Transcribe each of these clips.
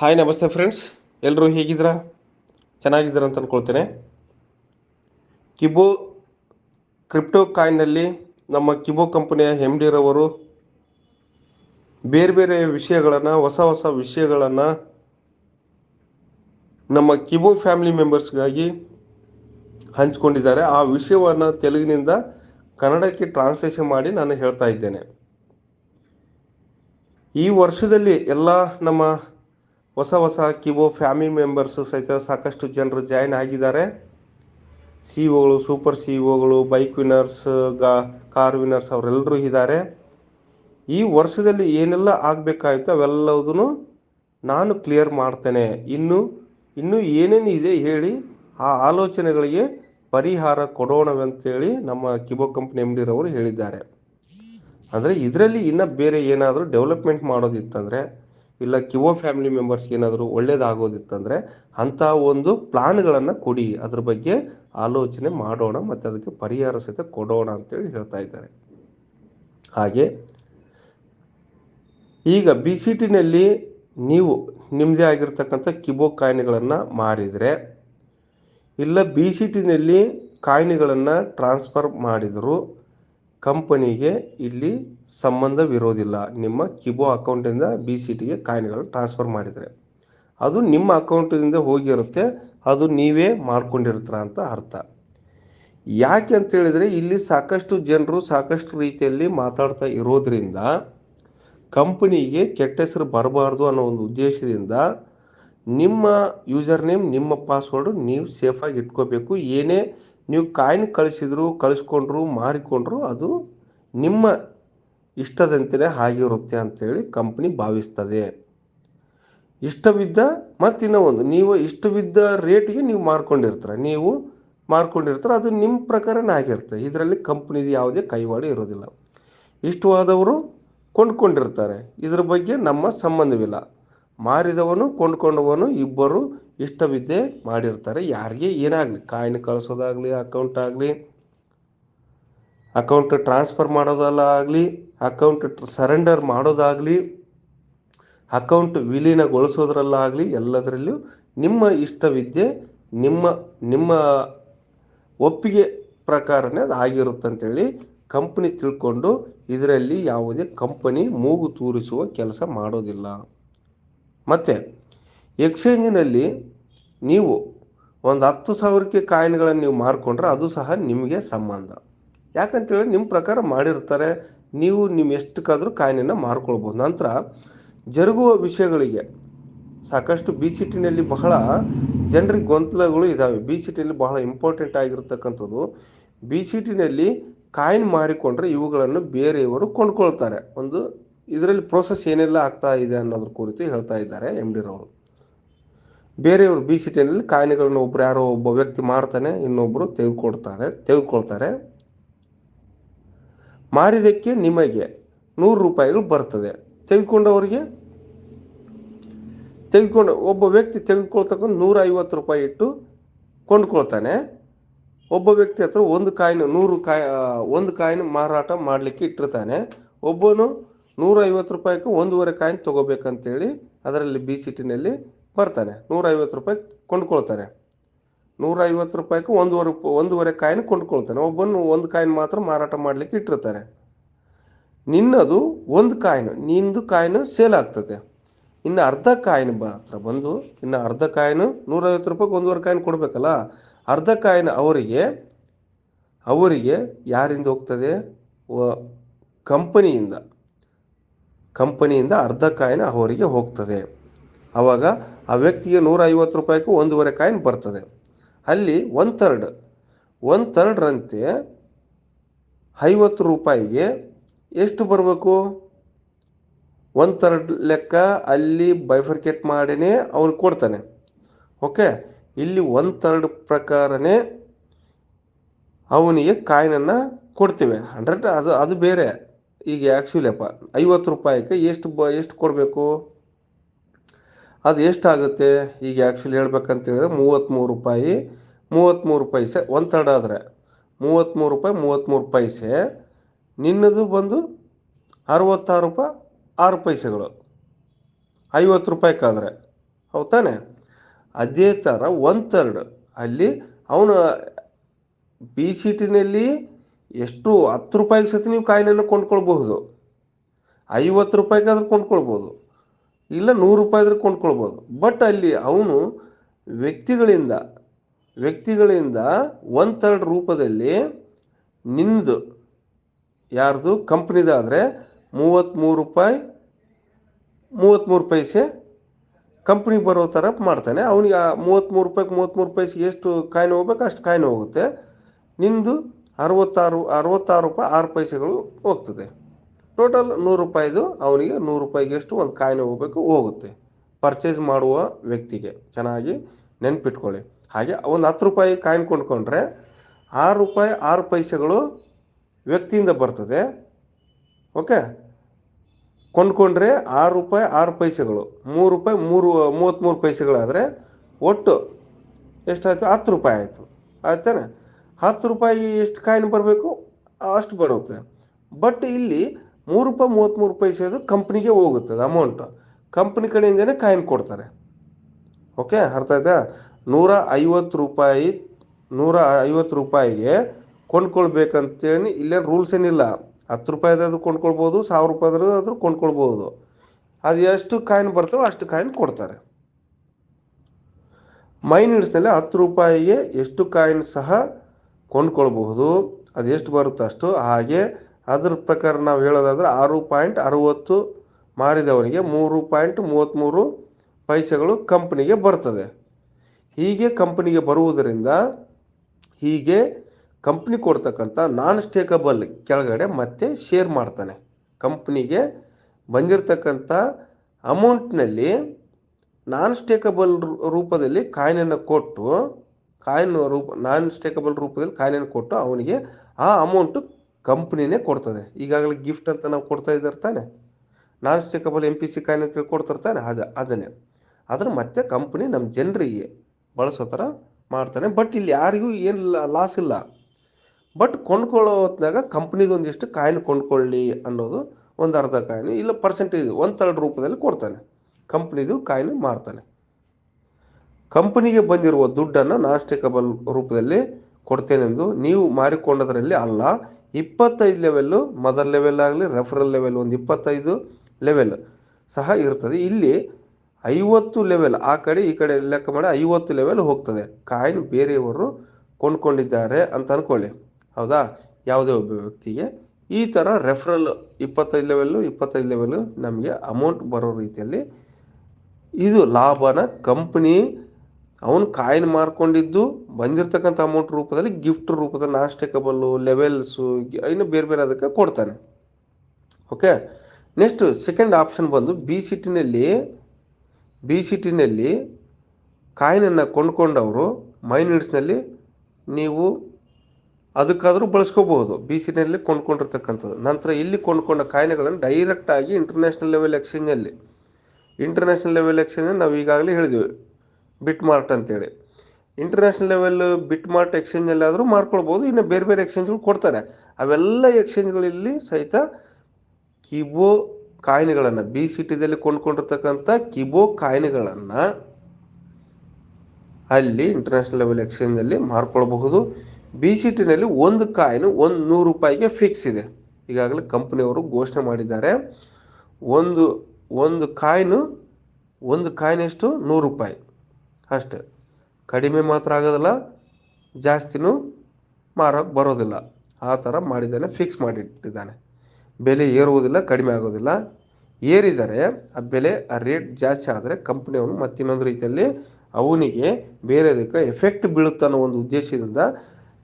Hi ನಮಸ್ತೆ friends ಎಲ್ಲರೂ ಹೇಗಿದ್ದೀರಾ? ಚೆನ್ನಾಗಿದ್ದೀರ ಅಂತ ಅಂದ್ಕೊಳ್ತೇನೆ ಕಿಬೋ ಕ್ರಿಪ್ಟೋ ಕಾಯಿನ್ನಲ್ಲಿ ನಮ್ಮ ಕಿಬೋ ಕಂಪನಿಯ ಎಂ ಡಿರವರು ಬೇರೆ ಬೇರೆ ವಿಷಯಗಳನ್ನು, ಹೊಸ ಹೊಸ ವಿಷಯಗಳನ್ನು ನಮ್ಮ ಕಿಬೋ ಫ್ಯಾಮಿಲಿ ಮೆಂಬರ್ಸ್ಗಾಗಿ ಹಂಚಿಕೊಂಡಿದ್ದಾರೆ. ಆ ವಿಷಯವನ್ನು ತೆಲುಗಿನಿಂದ ಕನ್ನಡಕ್ಕೆ ಟ್ರಾನ್ಸ್ಲೇಷನ್ ಮಾಡಿ ನಾನು ಹೇಳ್ತಾ ಇದ್ದೇನೆ. ಈ ವರ್ಷದಲ್ಲಿ ಎಲ್ಲ ನಮ್ಮ ಹೊಸ ಹೊಸ ಕಿಬೋ ಫ್ಯಾಮಿಲಿ ಮೆಂಬರ್ಸು ಸಹಿತ ಸಾಕಷ್ಟು ಜನರು ಜಾಯಿನ್ ಆಗಿದ್ದಾರೆ. ಸಿ ಒಗಳು ಸೂಪರ್ ಸಿ ಒಗಳು ಬೈಕ್ ವಿನ್ನರ್ಸ್ ಗಾ ಕಾರ್ ವಿನ್ನರ್ಸ್ ಅವರೆಲ್ಲರೂ ಇದ್ದಾರೆ. ಈ ವರ್ಷದಲ್ಲಿ ಏನೆಲ್ಲ ಆಗಬೇಕಾಯಿತು ಅವೆಲ್ಲದೂ ನಾನು ಕ್ಲಿಯರ್ ಮಾಡ್ತೇನೆ. ಇನ್ನು ಇನ್ನು ಏನೇನು ಇದೆ ಹೇಳಿ, ಆ ಆಲೋಚನೆಗಳಿಗೆ ಪರಿಹಾರ ಕೊಡೋಣವಂತೇಳಿ ನಮ್ಮ ಕಿಬೋ ಕಂಪ್ನಿ ಎಂ ಡಿರವರು ಹೇಳಿದ್ದಾರೆ. ಅಂದರೆ ಇದರಲ್ಲಿ ಇನ್ನು ಬೇರೆ ಏನಾದರೂ ಡೆವಲಪ್ಮೆಂಟ್ ಮಾಡೋದಿತ್ತಂದರೆ ಇಲ್ಲ ಕಿವೋ ಫ್ಯಾಮಿಲಿ ಮೆಂಬರ್ಸ್ಗೆ ಏನಾದರೂ ಒಳ್ಳೇದಾಗೋದಿತ್ತಂದರೆ ಅಂತ ಒಂದು ಪ್ಲಾನ್ಗಳನ್ನು ಕೊಡಿ. ಅದ್ರ ಬಗ್ಗೆ ಆಲೋಚನೆ ಮಾಡೋಣ ಮತ್ತು ಅದಕ್ಕೆ ಪರಿಹಾರ ಸಹಿತ ಕೊಡೋಣ ಅಂತೇಳಿ ಹೇಳ್ತಾ ಇದ್ದಾರೆ. ಹಾಗೆ ಈಗ ಬಿ ಸಿ ಟಿನಲ್ಲಿ ನೀವು ನಿಮ್ಮದೇ ಆಗಿರ್ತಕ್ಕಂಥ ಕಿಬೋ ಕಾಯಿನ್ಗಳನ್ನು ಮಾರಿದರೆ ಇಲ್ಲ ಬಿ ಸಿ ಟಿನಲ್ಲಿ ಕಾಯಿನ್ಗಳನ್ನು ಟ್ರಾನ್ಸ್ಫರ್ ಮಾಡಿದರೂ ಕಂಪನಿಗೆ ಇಲ್ಲಿ ಸಂಬಂಧವಿರೋದಿಲ್ಲ ನಿಮ್ಮ ಕಿಬೋ ಅಕೌಂಟಿಂದ ಬಿ ಸಿ ಟಿಗೆ ಕಾಯಿನ್ಗಳು ಟ್ರಾನ್ಸ್ಫರ್ ಮಾಡಿದರೆ. ಅದು ನಿಮ್ಮ ಅಕೌಂಟಿಂದ ಹೋಗಿರುತ್ತೆ, ಅದು ನೀವೇ ಮಾಡ್ಕೊಂಡಿರ್ತೀರ ಅಂತ ಅರ್ಥ. ಯಾಕೆ ಅಂತೇಳಿದರೆ ಇಲ್ಲಿ ಸಾಕಷ್ಟು ಜನರು ಸಾಕಷ್ಟು ರೀತಿಯಲ್ಲಿ ಮಾತಾಡ್ತಾ ಇರೋದ್ರಿಂದ ಕಂಪನಿಗೆ ಕೆಟ್ಟ ಹೆಸರು ಬರಬಾರ್ದು ಅನ್ನೋ ಒಂದು ಉದ್ದೇಶದಿಂದ ನಿಮ್ಮ ಯೂಸರ್ ನೇಮ್, ನಿಮ್ಮ ಪಾಸ್ವರ್ಡು ನೀವು ಸೇಫಾಗಿ ಇಟ್ಕೋಬೇಕು. ಏನೇ ನೀವು ಕಾಯಿನ್ ಕಳಿಸಿದ್ರು, ಕಳಿಸ್ಕೊಂಡ್ರು ಮಾರಿಕೊಂಡ್ರು ಅದು ನಿಮ್ಮ ಇಷ್ಟದಂತೆಯೇ ಆಗಿರುತ್ತೆ ಅಂತೇಳಿ ಕಂಪ್ನಿ ಭಾವಿಸ್ತದೆ. ಇಷ್ಟವಿದ್ದ ಮತ್ತಿನ್ನ ಒಂದು, ನೀವು ಇಷ್ಟವಿದ್ದ ರೇಟಿಗೆ ನೀವು ಮಾರ್ಕೊಂಡಿರ್ತೀರ. ನೀವು ಮಾರ್ಕೊಂಡಿರ್ತಾರೆ, ಅದು ನಿಮ್ಮ ಪ್ರಕಾರನೇ ಆಗಿರುತ್ತೆ. ಇದರಲ್ಲಿ ಕಂಪ್ನಿದು ಯಾವುದೇ ಕೈವಾಡ ಇರೋದಿಲ್ಲ ಇಷ್ಟವಾದವರು ಕೊಂಡ್ಕೊಂಡಿರ್ತಾರೆ. ಇದ್ರ ಬಗ್ಗೆ ನಮ್ಮ ಸಂಬಂಧವಿಲ್ಲ. ಮಾರಿದವನು, ಕೊಂಡ್ಕೊಂಡವನು ಇಬ್ಬರು ಇಷ್ಟವಿದ್ದೆ ಮಾಡಿರ್ತಾರೆ. ಯಾರಿಗೆ ಏನಾಗಲಿ, ಕಾಯಿನ್ ಕಳಿಸೋದಾಗಲಿ, ಅಕೌಂಟ್ ಆಗಲಿ, ಅಕೌಂಟ್ ಟ್ರಾನ್ಸ್ಫರ್ ಮಾಡೋದಲ್ಲ ಆಗಲಿ ಅಕೌಂಟ್ ಸರೆಂಡರ್ ಮಾಡೋದಾಗಲಿ, ಅಕೌಂಟ್ ವಿಲೀನಗೊಳಿಸೋದ್ರಲ್ಲಾಗಲಿ ಎಲ್ಲದರಲ್ಲೂ ನಿಮ್ಮ ಇಷ್ಟವಿದ್ಯೆ ನಿಮ್ಮ ನಿಮ್ಮ ಒಪ್ಪಿಗೆ ಪ್ರಕಾರನೇ ಅದು ಆಗಿರುತ್ತೆ ಅಂತೇಳಿ ಕಂಪ್ನಿ ತಿಳ್ಕೊಂಡು ಇದರಲ್ಲಿ ಯಾವುದೇ ಕಂಪನಿ ಮೂಗು ತೂರಿಸುವ ಕೆಲಸ ಮಾಡೋದಿಲ್ಲ. ಮತ್ತು ಎಕ್ಸ್ಚೇಂಜಿನಲ್ಲಿ ನೀವು ಒಂದು ಹತ್ತು ಸಾವಿರಕ್ಕೆ ಕಾಯಿನ್ಗಳನ್ನು ನೀವು ಮಾರ್ಕೊಂಡ್ರೆ ಅದು ಸಹ ನಿಮಗೆ ಸಂಬಂಧ. ಯಾಕಂತೇಳಿ ನಿಮ್ಮ ಪ್ರಕಾರ ಮಾಡಿರ್ತಾರೆ ನೀವು ನಿಮ್ಮ ಎಷ್ಟಕ್ಕಾದರೂ ಕಾಯಿನನ್ನು ಮಾರ್ಕೊಳ್ಬೋದು. ನಂತರ ಜರುಗುವ ವಿಷಯಗಳಿಗೆ ಸಾಕಷ್ಟು ಬಿ ಸಿ ಟಿನಲ್ಲಿ ಬಹಳ ಜನರಿಗೆ ಗೊಂದಲಗಳು ಇದ್ದಾವೆ ಬಿ ಸಿ ಟಿನಲ್ಲಿ ಬಹಳ ಇಂಪಾರ್ಟೆಂಟ್ ಆಗಿರತಕ್ಕಂಥದ್ದು. ಬಿ ಸಿ ಟಿನಲ್ಲಿ ಕಾಯಿನ್ ಮಾರಿಕೊಂಡ್ರೆ ಇವುಗಳನ್ನು ಬೇರೆಯವರು ಕೊಂಡ್ಕೊಳ್ತಾರೆ. ಒಂದು ಇದರಲ್ಲಿ ಪ್ರೋಸೆಸ್ ಏನೆಲ್ಲ ಆಗ್ತಾ ಇದೆ ಅನ್ನೋದ್ರ ಕುರಿತು ಹೇಳ್ತಾ ಇದ್ದಾರೆ ಎಂ ಡಿರವರು ಬೇರೆಯವರು ಬಿ ಸಿ ಟಿನಲ್ಲಿ ಕಾಯಿನ್ಗಳನ್ನು ಒಬ್ರು ಯಾರೋ ಒಬ್ಬ ವ್ಯಕ್ತಿ ಮಾರ್ತಾನೆ ಇನ್ನೊಬ್ಬರು ತೆಗೆದುಕೊಡ್ತಾರೆ ತೆಗೆದುಕೊಳ್ತಾರೆ. ಮಾರಿದಕ್ಕೆ ನಿಮಗೆ ನೂರು ರೂಪಾಯಿಗಳು ಬರ್ತದೆ. ತೆಗೆದುಕೊಂಡವರಿಗೆ? ತೆಗೆದುಕೊಂಡು, ಒಬ್ಬ ವ್ಯಕ್ತಿ ತೆಗೆದುಕೊಳ್ತಕ್ಕಂಥ ನೂರ ಐವತ್ತು ರೂಪಾಯಿ ಇಟ್ಟು ಕೊಂಡ್ಕೊಳ್ತಾನೆ. ಒಬ್ಬ ವ್ಯಕ್ತಿ ಹತ್ರ ಒಂದು ಕಾಯಿನ್, ನೂರು ಕಾಯಿ ಒಂದು ಕಾಯಿನ್ ಮಾರಾಟ ಮಾಡಲಿಕ್ಕೆ ಇಟ್ಟಿರ್ತಾನೆ. ಒಬ್ಬನು ನೂರ ಐವತ್ತು ರೂಪಾಯಿಗೆ ಒಂದೂವರೆ ಕಾಯಿನ್ ತೊಗೋಬೇಕಂತೇಳಿ ಅದರಲ್ಲಿ ಬಿ ಸಿ ಟಿನಲ್ಲಿ ಬರ್ತಾನೆ. ನೂರ ಐವತ್ತು ರೂಪಾಯಿ ಕೊಂಡ್ಕೊಳ್ತಾನೆ. ನೂರ ಐವತ್ತು ರೂಪಾಯಿಗೆ ಒಂದೂವರೆ ಒಂದೂವರೆ ಕಾಯಿನ್ ಕೊಂಡ್ಕೊಳ್ತಾನೆ. ಒಬ್ಬನು ಒಂದು ಕಾಯಿನ್ ಮಾತ್ರ ಮಾರಾಟ ಮಾಡಲಿಕ್ಕೆ ಇಟ್ಟಿರ್ತಾರೆ. ನಿನ್ನದು ಒಂದು ಕಾಯಿನ್, ನಿಂದು ಕಾಯಿನ್ ಸೇಲ್ ಆಗ್ತದೆ. ಇನ್ನು ಅರ್ಧ ಕಾಯಿನ್ ಮಾತ್ರ ಬಂದು, ಇನ್ನು ಅರ್ಧ ಕಾಯಿನ್ ನೂರೈವತ್ತು ರೂಪಾಯಿಗೆ ಒಂದೂವರೆ ಕಾಯಿನ್ ಕೊಡಬೇಕಲ್ಲ? ಅರ್ಧ ಕಾಯಿನ್ ಅವರಿಗೆ ಅವರಿಗೆ ಯಾರಿಂದ ಹೋಗ್ತದೆ? ಕಂಪನಿಯಿಂದ. ಕಂಪನಿಯಿಂದ ಅರ್ಧ ಕಾಯಿನ್ ಅವರಿಗೆ ಹೋಗ್ತದೆ. ಆವಾಗ ಆ ವ್ಯಕ್ತಿಗೆ ನೂರ ಐವತ್ತು ರೂಪಾಯಿಗೂ ಒಂದೂವರೆ ಕಾಯಿನ್ ಬರ್ತದೆ. ಅಲ್ಲಿ ಒನ್ ಥರ್ಡ್ ಒನ್ ಥರ್ಡ್ರಂತೆ ಐವತ್ತು ರೂಪಾಯಿಗೆ ಎಷ್ಟು ಬರಬೇಕು? ಒನ್ ಥರ್ಡ್ ಲೆಕ್ಕ ಅಲ್ಲಿ ಬೈಫರ್ಕೇಟ್ ಮಾಡಿನೇ ಅವನು ಕೊಡ್ತಾನೆ. ಓಕೆ ಇಲ್ಲಿ ಒನ್ ಥರ್ಡ್ ಪ್ರಕಾರನೇ ಅವನಿಗೆ ಕಾಯಿನನ್ನು ಕೊಡ್ತೇವೆ. ಹಂಡ್ರೆಡ್ ಅದು ಅದು ಬೇರೆ. ಈಗ ಆ್ಯಕ್ಚುಲಿ ಅಪ್ಪ, ಐವತ್ತು ರೂಪಾಯಿಗೆ ಎಷ್ಟು ಬ, ಎಷ್ಟು ಕೊಡಬೇಕು? ಅದು ಎಷ್ಟಾಗುತ್ತೆ? ಈಗ ಆ್ಯಕ್ಚುಲಿ ಹೇಳ್ಬೇಕಂತೇಳಿದ್ರೆ ಮೂವತ್ತ್ಮೂರು ರೂಪಾಯಿ ಮೂವತ್ತ್ಮೂರು ಪೈಸೆ ಒಂದು ಥರ್ಡ್ ಆದರೆ. ಮೂವತ್ತ್ಮೂರು ರೂಪಾಯಿ ಮೂವತ್ತ್ಮೂರು ಪೈಸೆ. ನಿನ್ನದು ಬಂದು ಅರವತ್ತಾರು ರೂಪಾಯಿ, ಆರು ಪೈಸೆಗಳು. ಐವತ್ತು ರೂಪಾಯಿಗಾದರೆ. ಹೌದಾನೆ? ಅದೇ ಥರ ಒನ್ ಥರ್ಡ್ ಅಲ್ಲಿ ಅವನು ಬಿ ಸಿ ಟಿನಲ್ಲಿ ಎಷ್ಟು ಹತ್ತು ರೂಪಾಯಿಗೆ ಸತಿ ನೀವು ಕಾಯಿನನ್ನು ಕೊಂಡ್ಕೊಳ್ಬಹುದು. ಐವತ್ತು ರೂಪಾಯಿಗಾದ್ರೂ ಕೊಂಡ್ಕೊಳ್ಬೋದು ಇಲ್ಲ ನೂರು ರೂಪಾಯಿ ರೂಪಾಯಿದ್ರೆ ಕೊಂಡ್ಕೊಳ್ಬೋದು. ಬಟ್ ಅಲ್ಲಿ ಅವನು ವ್ಯಕ್ತಿಗಳಿಂದ ವ್ಯಕ್ತಿಗಳಿಂದ ಒನ್ ಥರ್ಡ್ ರೂಪದಲ್ಲಿ ನಿನ್ನದು ಯಾರ್ದು? ಕಂಪ್ನಿದಾದರೆ ಮೂವತ್ತ್ಮೂರು ರೂಪಾಯಿ ಮೂವತ್ತ್ಮೂರು ಪೈಸೆ ಕಂಪ್ನಿಗೆ ಬರೋ ಥರ ಮಾಡ್ತಾನೆ. ಅವನಿಗೆ ಆ ಮೂವತ್ತ್ಮೂರು ರೂಪಾಯಿಗೆ ಮೂವತ್ತ್ಮೂರು ಪೈಸೆಗೆ ಎಷ್ಟು ಕಾಯಿನ್ ಹೋಗ್ಬೇಕು ಅಷ್ಟು ಕಾಯಿನ್ ಹೋಗುತ್ತೆ. ನಿಂದು ಅರವತ್ತಾರು ಅರವತ್ತಾರು ರೂಪಾಯಿ ಆರು ಪೈಸೆಗಳು ಹೋಗ್ತದೆ. ಟೋಟಲ್ ನೂರು ರೂಪಾಯಿದು ಅವನಿಗೆ ನೂರು ರೂಪಾಯಿಗೆ ಎಷ್ಟು ಒಂದು ಕಾಯಿನ್ ಹೋಗಬೇಕು, ಹೋಗುತ್ತೆ. ಪರ್ಚೇಸ್ ಮಾಡುವ ವ್ಯಕ್ತಿಗೆ. ಚೆನ್ನಾಗಿ ನೆನ್ಪಿಟ್ಕೊಳ್ಳಿ. ಹಾಗೆ ಒಂದು ಹತ್ತು ರೂಪಾಯಿ ಕಾಯಿನ್ ಕೊಂಡ್ಕೊಂಡ್ರೆ ಆರು ರೂಪಾಯಿ, ಆರು ಪೈಸೆಗಳು ವ್ಯಕ್ತಿಯಿಂದ ಬರ್ತದೆ. ಓಕೆ ಕೊಂಡ್ಕೊಂಡ್ರೆ ಆರು ರೂಪಾಯಿ, ಆರು ಪೈಸೆಗಳು. ಮೂರು ರೂಪಾಯಿ, ಮೂರು, ಮೂವತ್ತ್ಮೂರು ಪೈಸೆಗಳಾದರೆ ಒಟ್ಟು ಎಷ್ಟಾಯಿತು? ಹತ್ತು ರೂಪಾಯಿ ಆಯಿತು. ಆಯ್ತಾನೆ? ಹತ್ತು ರೂಪಾಯಿ ಎಷ್ಟು ಕಾಯಿನ್ ಬರಬೇಕು? ಅಷ್ಟು ಬರುತ್ತೆ. ಬಟ್ ಇಲ್ಲಿ ಮೂರು ರೂಪಾಯಿ ಮೂವತ್ತ್ಮೂರು ಪೈಸೆದು ಕಂಪ್ನಿಗೆ ಹೋಗುತ್ತದೆ ಅಮೌಂಟ್ ಕಂಪ್ನಿ ಕಡೆಯಿಂದನೇ ಕಾಯಿನ್ ಕೊಡ್ತಾರೆ. ಓಕೆ ಅರ್ಥ ಆಯ್ತಾ? ನೂರ ಐವತ್ತು ರೂಪಾಯಿ, ನೂರ ಐವತ್ತು ರೂಪಾಯಿಗೆ ಕೊಂಡ್ಕೊಳ್ಬೇಕಂತೇಳಿ ಇಲ್ಲೇನು ರೂಲ್ಸ್ ಏನಿಲ್ಲ. ಹತ್ತು ರೂಪಾಯಿದಾದ್ರೂ ಕೊಂಡ್ಕೊಳ್ಬೋದು, ಸಾವಿರ ರೂಪಾಯಿದಾದ್ರೂ ಕೊಂಡ್ಕೊಳ್ಬೋದು. ಅದು ಎಷ್ಟು ಕಾಯಿನ್ ಬರ್ತವೋ ಅಷ್ಟು ಕಾಯಿನ್ ಕೊಡ್ತಾರೆ. ಮೈನಿಡ್ಸ್ನಲ್ಲಿ ಹತ್ತು ರೂಪಾಯಿಗೆ ಎಷ್ಟು ಕಾಯಿನ್ ಸಹ ಕೊಂಡ್ಕೊಳ್ಬಹುದು, ಅದು ಎಷ್ಟು ಬರುತ್ತೋ ಅಷ್ಟು ಹಾಗೆ ಅದ್ರ ಪ್ರಕಾರ ನಾವು ಹೇಳೋದಾದ್ರೆ ಆರು ಪಾಯಿಂಟ್ ಅರುವತ್ತು ಮಾರಿದವನಿಗೆ ಮೂರು ಪಾಯಿಂಟ್ ಮೂವತ್ತ್ಮೂರು ಪೈಸೆಗಳು ಕಂಪ್ನಿಗೆ ಬರ್ತದೆ. ಹೀಗೆ ಕಂಪ್ನಿಗೆ ಬರುವುದರಿಂದ ಹೀಗೆ ಕಂಪ್ನಿ ಕೊಡ್ತಕ್ಕಂಥ ನಾನ್ ಸ್ಟೇಕಬಲ್ ಕೆಳಗಡೆ ಮತ್ತೆ ಶೇರ್ ಮಾಡ್ತಾನೆ. ಕಂಪ್ನಿಗೆ ಬಂದಿರತಕ್ಕಂಥ ಅಮೌಂಟ್ನಲ್ಲಿ ನಾನ್ ಸ್ಟೇಕಬಲ್ ರೂಪದಲ್ಲಿ ಕಾಯಿನನ್ನು ಕೊಟ್ಟು, ಕಾಯಿನ್ ರೂಪ ನಾನ್ ಸ್ಟೇಕಬಲ್ ರೂಪದಲ್ಲಿ ಕಾಯಿನನ್ನು ಕೊಟ್ಟು ಅವನಿಗೆ ಆ ಅಮೌಂಟು ಕಂಪ್ನಿನೇ ಕೊಡ್ತದೆ. ಈಗಾಗಲೇ ಗಿಫ್ಟ್ ಅಂತ ನಾವು ಕೊಡ್ತಾ ಇದ್ದಾರೆ ತಾನೆ. Non stakeable M P C coin ಅಂತ ಕೊಡ್ತಾರೆ ತಾನೆ. ಅದು ಅದನ್ನೇ. ಆದರೆ ಮತ್ತೆ ಕಂಪ್ನಿ ನಮ್ಮ ಜನರಿಗೆ ಬಳಸೋ ಥರ ಮಾಡ್ತಾನೆ. ಬಟ್ ಇಲ್ಲಿ ಯಾರಿಗೂ ಏನು ಲಾಸ್ ಇಲ್ಲ. ಬಟ್ ಕೊಂಡ್ಕೊಳ್ಳೋ ಹೊತ್ನಾಗ ಕಂಪ್ನಿದು ಒಂದಿಷ್ಟು ಕಾಯಿನ್ ಕೊಂಡ್ಕೊಳ್ಳಿ ಅನ್ನೋದು ಒಂದು ಅರ್ಧ ಕಾಯಿನ್ ಇಲ್ಲ ಪರ್ಸೆಂಟೇಜ್ ಒಂದು ಥರ್ಡ್ ರೂಪದಲ್ಲಿ ಕೊಡ್ತಾನೆ. ಕಂಪ್ನಿದು ಕಾಯಿನ್ ಮಾರ್ತಾನೆ. ಕಂಪನಿಗೆ ಬಂದಿರುವ ದುಡ್ಡನ್ನು ನಾನ್ ಸ್ಟೇಕಬಲ್ ರೂಪದಲ್ಲಿ ಕೊಡ್ತೇನೆಂದು ನೀವು ಮಾರಿಕೊಂಡದರಲ್ಲಿ ಅಲ್ಲ. ಇಪ್ಪತ್ತೈದು ಲೆವೆಲ್ಲು ಮದರ್ ಲೆವೆಲ್ ಆಗಲಿ ರೆಫರಲ್ ಲೆವೆಲ್ ಒಂದು ಇಪ್ಪತ್ತೈದು ಲೆವೆಲ್ ಸಹ ಇರ್ತದೆ. ಇಲ್ಲಿ ಐವತ್ತು ಲೆವೆಲ್ ಆ ಕಡೆ ಈ ಕಡೆ ಲೆಕ್ಕ ಮಾಡಿ ಐವತ್ತು ಲೆವೆಲ್ ಹೋಗ್ತದೆ. ಕಾಯಿನ್ ಬೇರೆಯವರು ಕೊಂಡ್ಕೊಂಡಿದ್ದಾರೆ ಅಂತ ಅಂದ್ಕೊಳ್ಳಿ ಹೌದಾ? ಯಾವುದೇ ಒಬ್ಬ ವ್ಯಕ್ತಿಗೆ ಈ ಥರ ರೆಫರಲ್ ಇಪ್ಪತ್ತೈದು ಲೆವೆಲ್ಲು ಇಪ್ಪತ್ತೈದು ಲೆವೆಲ್ಲು ನಮಗೆ ಅಮೌಂಟ್ ಬರೋ ರೀತಿಯಲ್ಲಿ ಇದು ಲಾಭನ ಕಂಪ್ನಿ ಅವನು ಕಾಯಿನ್ ಮಾರ್ಕೊಂಡಿದ್ದು ಬಂದಿರತಕ್ಕಂಥ ಅಮೌಂಟ್ ರೂಪದಲ್ಲಿ ಗಿಫ್ಟ್ ರೂಪದಲ್ಲಿ ನಾನ್ ಸ್ಟೇಕಬಲ್ಲು ಲೆವೆಲ್ಸು ಇನ್ನು ಬೇರೆ ಬೇರೆ ಅದಕ್ಕೆ ಕೊಡ್ತಾನೆ. ಓಕೆ ನೆಕ್ಸ್ಟ್ ಸೆಕೆಂಡ್ ಆಪ್ಷನ್ ಬಂದು ಬಿ ಸಿಟಿನಲ್ಲಿ ಬಿ ಸಿಟಿನಲ್ಲಿ ಕಾಯಿನನ್ನು ಕೊಂಡ್ಕೊಂಡವರು ಮೈನಿಡ್ಸ್ನಲ್ಲಿ ನೀವು ಅದಕ್ಕಾದರೂ ಬಳಸ್ಕೋಬಹುದು. ಬಿ ಸಿಟಿನಲ್ಲಿ ಕೊಂಡ್ಕೊಂಡಿರ್ತಕ್ಕಂಥದ್ದು. ನಂತರ ಇಲ್ಲಿ ಕೊಂಡ್ಕೊಂಡ ಕಾಯಿನ್ಗಳನ್ನು ಡೈರೆಕ್ಟಾಗಿ ಇಂಟರ್ನ್ಯಾಷನಲ್ ಲೆವೆಲ್ ಎಕ್ಸ್ಚೇಂಜಲ್ಲಿ ಇಂಟರ್ನ್ಯಾಷನಲ್ ಲೆವೆಲ್ ಎಕ್ಸ್ಚೇಂಜ್ ನಾವು ಈಗಾಗಲೇ ಹೇಳಿದ್ವಿ. ಬಿಟ್ ಮಾರ್ಟ್ ಅಂತೇಳಿ. ಇಂಟರ್ನ್ಯಾಷನಲ್ ಲೆವೆಲ್ ಬಿಟ್ ಮಾರ್ಟ್ ಎಕ್ಸ್ಚೇಂಜಲ್ಲಿ ಆದರೂ ಮಾರ್ಕೊಳ್ಬೋದು ಇನ್ನು ಬೇರೆ ಬೇರೆ ಎಕ್ಸ್ಚೇಂಜ್ಗಳು ಕೊಡ್ತಾರೆ. ಅವೆಲ್ಲ ಎಕ್ಸ್ಚೇಂಜ್ಗಳಲ್ಲಿ ಸಹಿತ ಕಿಬೋ ಕಾಯಿನ್ಗಳನ್ನು ಬಿ ಸಿ ಟಿದಲ್ಲಿ ಕೊಂಡ್ಕೊಂಡಿರ್ತಕ್ಕಂಥ ಕಿಬೋ ಕಾಯಿನ್ಗಳನ್ನು ಅಲ್ಲಿ ಇಂಟರ್ನ್ಯಾಷನಲ್ ಲೆವೆಲ್ ಎಕ್ಸ್ಚೇಂಜಲ್ಲಿ ಮಾರ್ಕೊಳ್ಬಹುದು ಬಿ ಸಿ ಟಿನಲ್ಲಿ ಒಂದು ಕಾಯಿನ್ ಒಂದು ನೂರು ರೂಪಾಯಿಗೆ ಫಿಕ್ಸ್ ಇದೆ. ಈಗಾಗಲೇ ಕಂಪ್ನಿಯವರು ಘೋಷಣೆ ಮಾಡಿದ್ದಾರೆ. ಒಂದು ಒಂದು ಕಾಯಿನು, ಒಂದು ಕಾಯಿನ್ ಎಷ್ಟು? ನೂರು ರೂಪಾಯಿ. ಅಷ್ಟೇ. ಕಡಿಮೆ ಮಾತ್ರ ಆಗೋದಿಲ್ಲ, ಜಾಸ್ತಿನೂ ಮಾರೋಕ್ಕೆ ಬರೋದಿಲ್ಲ. ಆ ಥರ ಮಾಡಿದ್ದಾನೆ ಫಿಕ್ಸ್ ಮಾಡಿಟ್ಟಿದ್ದಾನೆ. ಬೆಲೆ ಏರುವುದಿಲ್ಲ, ಕಡಿಮೆ ಆಗೋದಿಲ್ಲ. ಏರಿದರೆ ಆ ಬೆಲೆ, ಆ ರೇಟ್ ಜಾಸ್ತಿ ಆದರೆ ಕಂಪ್ನಿಯವನು ಮತ್ತಿನ್ನೊಂದು ರೀತಿಯಲ್ಲಿ ಅವನಿಗೆ ಬೇರೆದಕ್ಕೆ ಎಫೆಕ್ಟ್ ಬೀಳುತ್ತೆ ಅನ್ನೋ ಒಂದು ಉದ್ದೇಶದಿಂದ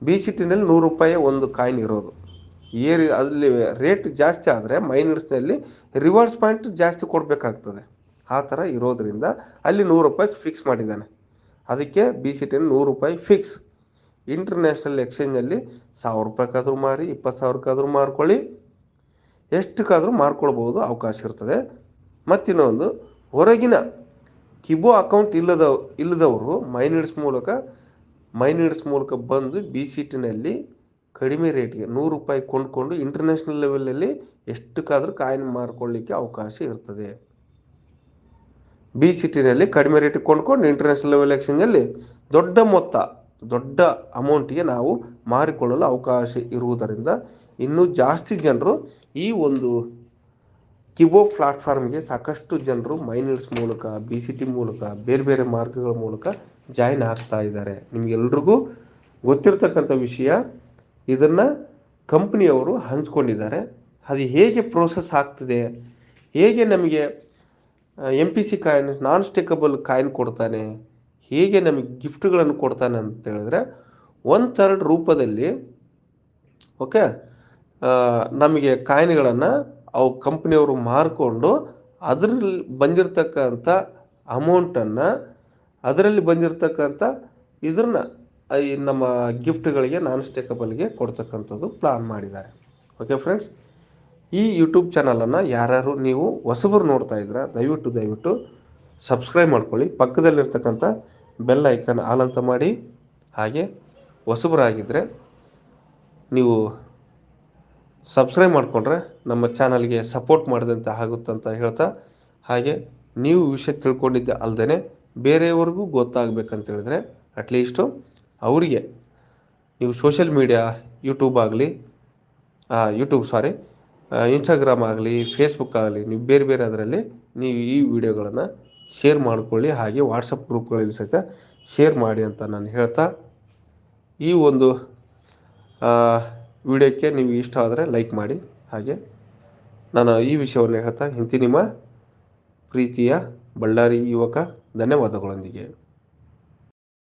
ಬಿ ಸಿ ಟಿನಲ್ಲಿ ನೂರು ರೂಪಾಯಿ ಒಂದು ಕಾಯಿನ್ ಇರೋದು. ಏರಿ, ಅಲ್ಲಿ ರೇಟ್ ಜಾಸ್ತಿ ಆದರೆ ಮೈನರ್ಸ್ನಲ್ಲಿ ರಿವರ್ಸ್ ಪಾಯಿಂಟ್ ಜಾಸ್ತಿ ಕೊಡಬೇಕಾಗ್ತದೆ. ಆ ಥರ ಇರೋದರಿಂದ ಅಲ್ಲಿ ನೂರು ರೂಪಾಯಿ ಫಿಕ್ಸ್ ಮಾಡಿದ್ದಾನೆ. ಅದಕ್ಕೆ ಬಿ ಸಿ ಟಿನ ನೂರು ರೂಪಾಯಿ ಫಿಕ್ಸ್ ಇಂಟರ್ನ್ಯಾಷನಲ್ ಎಕ್ಸ್ಚೇಂಜಲ್ಲಿ ಸಾವಿರ ರೂಪಾಯಿಗಾದ್ರೂ ಮಾರಿ, ಇಪ್ಪತ್ತು ಸಾವಿರಕ್ಕಾದ್ರೂ ಮಾರ್ಕೊಳ್ಳಿ. ಎಷ್ಟಕ್ಕಾದರೂ ಮಾರ್ಕೊಳ್ಬೋದು, ಅವಕಾಶ ಇರ್ತದೆ. ಮತ್ತಿನ್ನೊಂದು, ಹೊರಗಿನ ಕಿಬೋ ಅಕೌಂಟ್ ಇಲ್ಲದ, ಇಲ್ಲದವರು ಮೈನಿಡ್ಸ್ ಮೂಲಕ ಮೈನಿಡ್ಸ್ ಮೂಲಕ ಬಂದು ಬಿ ಸಿ ಟಿನಲ್ಲಿ ಕಡಿಮೆ ರೇಟ್ಗೆ ನೂರು ರೂಪಾಯಿ ಕೊಂಡ್ಕೊಂಡು ಇಂಟರ್ನ್ಯಾಷನಲ್ ಲೆವೆಲಲ್ಲಿ ಎಷ್ಟಕ್ಕಾದರೂ ಕಾಯಿನ್ ಮಾರ್ಕೊಳ್ಳಿಕ್ಕೆ ಅವಕಾಶ ಇರ್ತದೆ. ಬಿ ಸಿಟಿನಲ್ಲಿ ಕಡಿಮೆ ರೇಟಿಗೆ ಕೊಂಡ್ಕೊಂಡು ಇಂಟರ್ನ್ಯಾಷನಲ್ ಲೆವೆಲ್ ಎಕ್ಸ್ಚೇಂಜಲ್ಲಿ ದೊಡ್ಡ ಮೊತ್ತ, ದೊಡ್ಡ ಅಮೌಂಟಿಗೆ ನಾವು ಮಾರಿಕೊಳ್ಳಲು ಅವಕಾಶ ಇರುವುದರಿಂದ ಇನ್ನೂ ಜಾಸ್ತಿ ಜನರು ಈ ಒಂದು ಕಿಬೋ ಪ್ಲಾಟ್ಫಾರ್ಮ್ಗೆ ಸಾಕಷ್ಟು ಜನರು ಮೈನಲ್ಸ್ ಮೂಲಕ ಬಿ ಸಿ ಟಿ ಮೂಲಕ, ಬೇರೆ ಬೇರೆ ಮಾರ್ಗಗಳ ಮೂಲಕ ಜಾಯಿನ್ ಆಗ್ತಾ ಇದ್ದಾರೆ. ನಿಮಗೆಲ್ರಿಗೂ ಗೊತ್ತಿರತಕ್ಕಂಥ ವಿಷಯ, ಇದನ್ನು ಕಂಪ್ನಿಯವರು ಹಂಚ್ಕೊಂಡಿದ್ದಾರೆ. ಅದು ಹೇಗೆ ಪ್ರೋಸೆಸ್ ಆಗ್ತದೆ? ಹೇಗೆ ನಮಗೆ M P C coin non stakeable coin ಕೊಡ್ತಾನೆ. ಹೇಗೆ ನಮಗೆ ಗಿಫ್ಟ್ಗಳನ್ನು ಕೊಡ್ತಾನೆ ಅಂತ ಹೇಳಿದ್ರೆ ಒನ್ ಥರ್ಡ್ ರೂಪದಲ್ಲಿ, ಓಕೆ ನಮಗೆ ಕಾಯಿನ್ಗಳನ್ನು ಅವು ಕಂಪ್ನಿಯವರು ಮಾರಿಕೊಂಡು ಅದರಲ್ಲಿ ಬಂದಿರತಕ್ಕಂಥ ಅಮೌಂಟನ್ನು, ಅದರಲ್ಲಿ ಬಂದಿರತಕ್ಕಂಥ ಇದನ್ನ ಈ ನಮ್ಮ ಗಿಫ್ಟ್ಗಳಿಗೆ ನಾನ್ ಸ್ಟೇಕಬಲ್ಗೆ ಕೊಡ್ತಕ್ಕಂಥದ್ದು ಪ್ಲಾನ್ ಮಾಡಿದ್ದಾರೆ. Okay friends? ಈ ಯೂಟ್ಯೂಬ್ ಚಾನಲನ್ನು ಯಾರ್ಯಾರು ನೀವು ಹೊಸಬರು ನೋಡ್ತಾ ಇದ್ದೀರಾ, ದಯವಿಟ್ಟು ದಯವಿಟ್ಟು ಸಬ್ಸ್ಕ್ರೈಬ್ ಮಾಡ್ಕೊಳ್ಳಿ. ಪಕ್ಕದಲ್ಲಿರ್ತಕ್ಕಂಥ ಬೆಲ್ ಐಕನ್ ಆಲ್ ಮಾಡಿ. ಹಾಗೆ ಹೊಸಬರಾಗಿದ್ದರೆ ನೀವು ಸಬ್ಸ್ಕ್ರೈಬ್ ಮಾಡಿಕೊಂಡ್ರೆ ನಮ್ಮ ಚಾನಲ್ಗೆ ಸಪೋರ್ಟ್ ಮಾಡಿದಂತೆ ಆಗುತ್ತಂತ ಹೇಳ್ತಾ. ಹಾಗೆ ನೀವು ವಿಷಯ ತಿಳ್ಕೊಂಡಿದ್ದೆ ಅಲ್ಲದೆ ಬೇರೆಯವ್ರಿಗೂ ಗೊತ್ತಾಗಬೇಕಂತ ಹೇಳಿದ್ರೆ ಅಟ್ಲೀಸ್ಟು ಅವರಿಗೆ ನೀವು ಸೋಷಿಯಲ್ ಮೀಡಿಯಾ ಯೂಟ್ಯೂಬ್ ಆಗಲಿ ಯೂಟ್ಯೂಬ್ ಸಾರಿ ಇನ್ಸ್ಟಾಗ್ರಾಮ್ ಆಗಲಿ ಫೇಸ್ಬುಕ್ ಆಗಲಿ, ನೀವು ಬೇರೆ ಬೇರೆ ಅದರಲ್ಲಿ ನೀವು ಈ ವಿಡಿಯೋಗಳನ್ನು ಶೇರ್ ಮಾಡ್ಕೊಳ್ಳಿ. ಹಾಗೆ ವಾಟ್ಸಪ್ ಗ್ರೂಪ್ಗಳಲ್ಲಿ ಸಹಿತ ಶೇರ್ ಮಾಡಿ ಅಂತ ನಾನು ಹೇಳ್ತಾ, ಈ ಒಂದು ವಿಡಿಯೋಕ್ಕೆ ನೀವು ಇಷ್ಟ ಆದರೆ ಲೈಕ್ ಮಾಡಿ. ಹಾಗೆ ನಾನು ಈ ವಿಷಯವನ್ನು ಹೇಳ್ತಾ ಇಂತಿ ನಿಮ್ಮ ಪ್ರೀತಿಯ ಬಳ್ಳಾರಿ ಯುವಕ ಧನ್ಯವಾದಗಳೊಂದಿಗೆ.